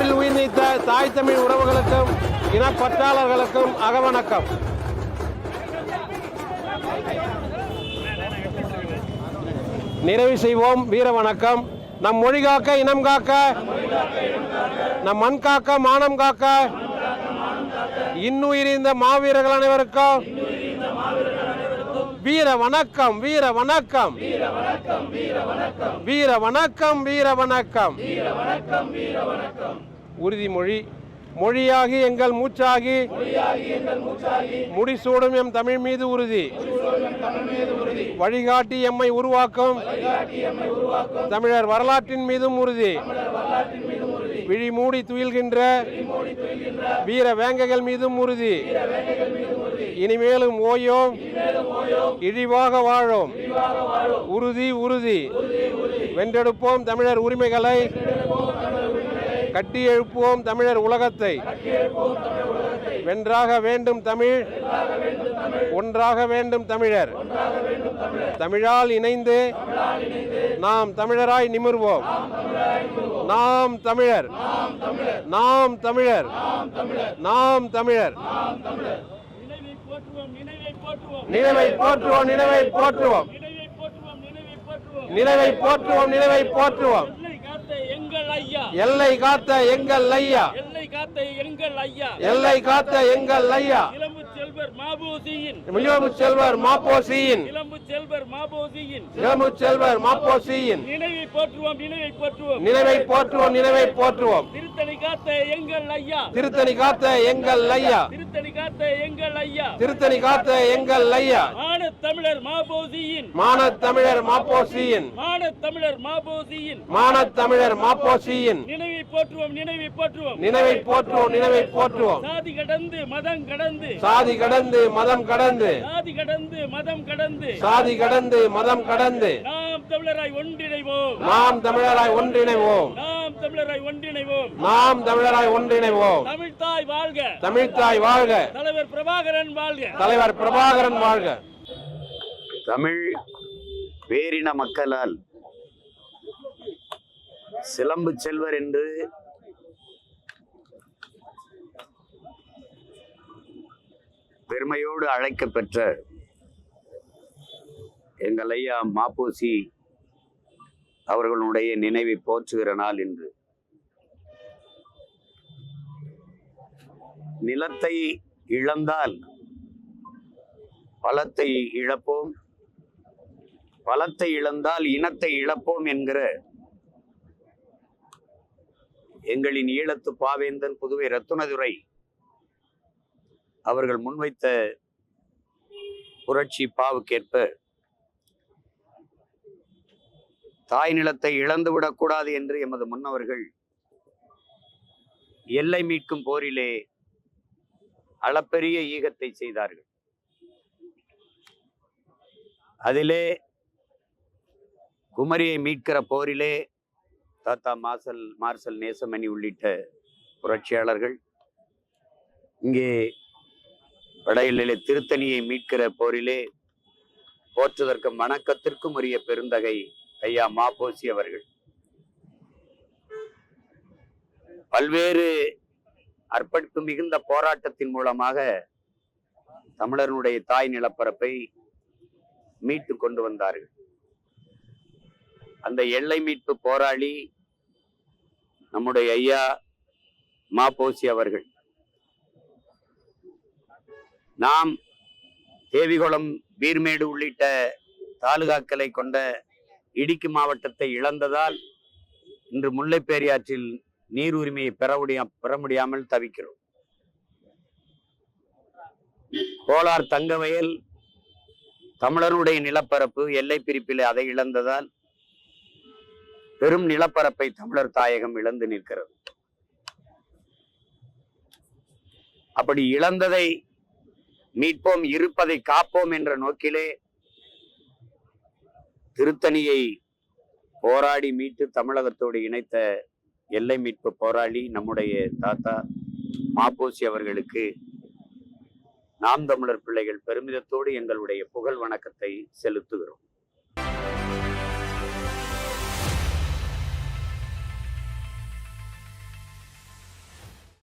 உயிர் நீத்த தாய் தமிழ் உறவுகளுக்கும் இனப்பற்றாளர்களுக்கும் அகவணக்கம் நிறைவு செய்வோம். வீர வணக்கம். நம் மொழி காக்க இனம் காக்க. நம் மண் காக்க மானம் காக்க. இன்னுயிரிந்த மாவீரர்கள் அனைவருக்கும் வீர வணக்கம் வீர வணக்கம். வீர வணக்கம் வீர வணக்கம். உறுதிமொழி. மொழியாகி எங்கள் மூச்சாகி. முடிசூடும் எம் தமிழ் மீது உறுதி. வழிகாட்டி எம்மை உருவாக்கும். தமிழர் வரலாற்றின் மீதும் உறுதி. விழி மூடி துயில்கின்ற வீர வேங்கைகள் மீதும் உறுதி. இனிமேலும் ஓயோம். இழிவாக வாழோம். உறுதி உறுதி. வென்றெடுப்போம் தமிழர் உரிமைகளை. கட்டி எழுப்புவோம் தமிழர் உலகத்தை. வென்றாக வேண்டும் தமிழ். ஒன்றாக வேண்டும் தமிழர். தமிழால் இணைந்து நாம் தமிழராய் நிமிர்வோம். நாம் தமிழர். நாம் தமிழர். நாம் தமிழர். நினைவை போற்றுவோம் நினைவை போற்றுவோம். நினைவை போற்றுவோம் நினைவை போற்றுவோம். எங்கள் ஐயா. எல்லை காத்த எங்கள் ஐயா. எல்லை காத்த எங்கள் ஐயா. எல்லை காத்த எங்கள் ஐயா. இளம்பு செல்வர் மாபோசியின். இளமு செல்வர் மாப்போசியின் இளம்பு செல்வர் மாபோசியின். இளமு செல்வர் மாப்போசியின் நினைவை போற்றுவோம் நினைவை போற்றுவோம். நினைவை போற்றுவோம் நினைவை போற்றுவோம். திருத்தணி காத்த எங்கள் ஐயா. திருத்தணி காத்த எங்கள் ஐயா. திருத்தணி காத்த எங்கள் ஐயா. திருத்தணி காத்த எங்கள் ஐயா. மான தமிழர் மாபோசியின். மானத் தமிழர் மாப்போசியின் மான தமிழர் மாபோசியின். மானத் தமிழர் நினைவை போற்றுவோம் நினைவை போற்றுவோம். நினைவை போற்றுவோம் நினைவை போற்றுவோம். சாதி கடந்து மதம் கடந்து. சாதி கடந்து மதம் கடந்து. சாதி கடந்து மதம் கடந்து. சாதி கடந்து மதம் கடந்து. நாம் தமிழராய் ஒன்றிணைவோம். நாம் தமிழராய் ஒன்றிணைவோம். நாம் தமிழராய் ஒன்றிணைவோம். நாம் தமிழராய் ஒன்றிணைவோம். தமிழ்தாய் வாழ்க. தமிழ்த்தாய் வாழ்க. தலைவர் பிரபாகரன் வாழ்க. தலைவர் பிரபாகரன் வாழ்க. தமிழ் வேரின மக்களால் சிலம்பு செல்வர் என்று பெருமையோடு அழைக்கப்பெற்ற எங்கள் ஐயா மாப்போசி அவர்களுடைய நினைவை போற்றுகிற நாள் என்று நிலத்தை இழந்தால் பலத்தை இழப்போம் பலத்தை இழந்தால் இனத்தை இழப்போம் என்கிற எங்களின் ஈழத்து பாவேந்தன் புதுவை ரத்துனதுரை அவர்கள் முன்வைத்த புரட்சி பாவுக்கேற்ப தாய் நிலத்தை இழந்து விடக்கூடாது என்று எமது முன்னவர்கள் எல்லை மீட்கும் போரிலே அளப்பெரிய ஈகத்தை செய்தார்கள். அதிலே குமரியை மீட்கிற போரிலே தாத்தா மார்சல் மார்சல் நேசமணி உள்ளிட்ட புரட்சியாளர்கள் இங்கே வடையிலே திருத்தணியை மீட்கிற போரிலே போற்றுவதற்கும் வணக்கத்திற்கும் உரிய பெருந்தகை ஐயா மாபோசி அவர்கள். பல்வேறு அர்ப்பணிப்பு மிகுந்த போராட்டத்தின் மூலமாக தமிழர்களுடைய தாய் நிலப்பரப்பை மீட்டு கொண்டு வந்தார்கள். அந்த எல்லை மீட்பு போராளி நம்முடைய ஐயா மாப்போசி அவர்கள். நாம் தேவிகுளம் பீர்மேடு உள்ளிட்ட தாலுகாக்களை கொண்ட இடுக்கி மாவட்டத்தை இழந்ததால் இன்று முல்லைப்பேரியாற்றில் நீர் உரிமையை பெற முடியா பெற முடியாமல் தவிக்கிறோம். கோலார் தங்கவயல் தமிழருடைய நிலப்பரப்பு எல்லை பிரிப்பில் அதை இழந்ததால் பெரும் நிலப்பரப்பை தமிழர் தாயகம் இழந்து நிற்கிறது. அப்படி இழந்ததை மீட்போம் இருப்பதை காப்போம் என்ற நோக்கிலே திருத்தணியை போராடி மீட்டு தமிழகத்தோடு இணைத்த எல்லை மீட்பு போராளி நம்முடைய தாத்தா மாப்போசி அவர்களுக்கு நாம் தமிழர் பிள்ளைகள் பெருமிதத்தோடு எங்களுடைய புகழ் வணக்கத்தை செலுத்துகிறோம்.